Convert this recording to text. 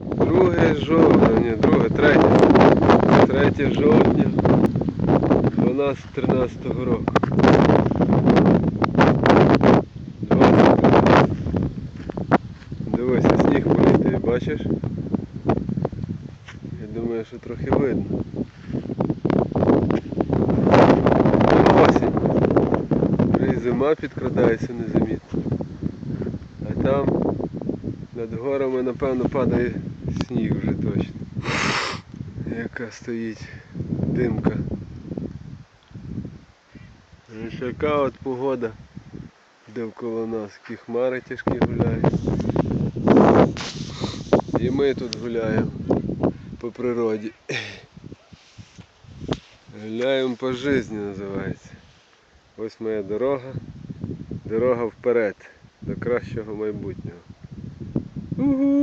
Друге жовтня, ні, друге, третє. Третє жовтня 12-13 року. 20. Дивися, сніг політає, бачиш? Я думаю, що трохи видно. Осінь. Зима підкрадається незамітно. А там над горами, напевно, падає сніг вже точно. Яка стоїть димка. Яка от погода довкола нас. Які хмари тяжкі гуляють. І ми тут гуляємо по природі. Гуляємо по житті називається. Ось моя дорога. Дорога вперед до кращого майбутнього. Woohoo!